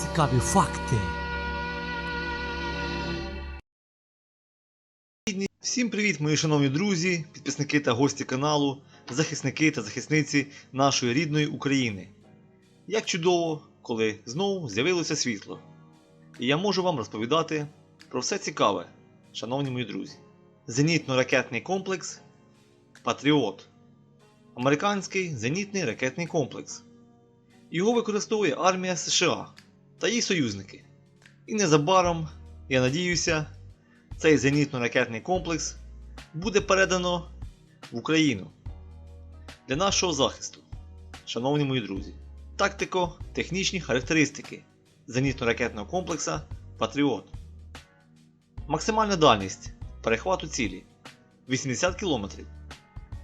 Цікаві факти. Всім привіт, мої шановні друзі, підписники та гості каналу, захисники та захисниці нашої рідної України. Як чудово, коли знову з'явилося світло. І я можу вам розповідати про все цікаве, шановні мої друзі. Зенітно-ракетний комплекс Патріот. Американський зенітний ракетний комплекс. Його використовує армія США та її союзники. І незабаром, я надіюся, цей зенітно-ракетний комплекс буде передано в Україну для нашого захисту, шановні мої друзі. Тактико-технічні характеристики зенітно-ракетного комплекса Патріот. Максимальна дальність перехвату цілі 80 км.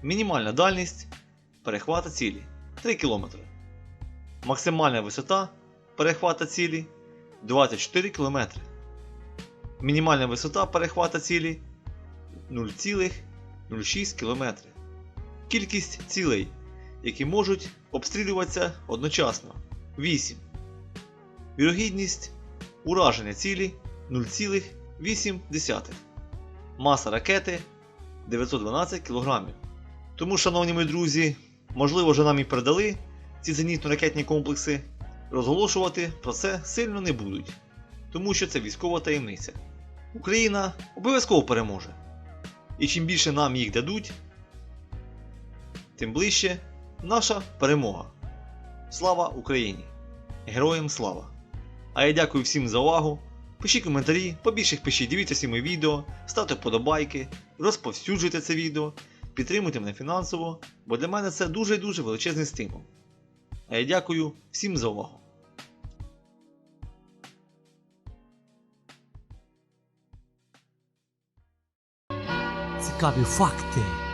Мінімальна дальність перехвата цілі 3 км. Максимальна висота перехвата цілі 24 км. Мінімальна висота перехвата цілі 0,06 км. Кількість цілей, які можуть обстрілюватися одночасно 8. Вірогідність ураження цілі 0,8. Маса ракети 912 кг. Тому, шановні мої друзі, можливо, вже нам і передали ці зенітно-ракетні комплекси. Розголошувати про це сильно не будуть, тому що це військова таємниця. Україна обов'язково переможе. І чим більше нам їх дадуть, тим ближче наша перемога. Слава Україні! Героям слава! А я дякую всім за увагу. Пишіть коментарі, побільше пишіть, дивіться всі мої відео, ставте вподобайки, розповсюджуйте це відео, підтримуйте мене фінансово, бо для мене це дуже дуже величезний стимул. Я дякую всім за увагу. Цікаві факти.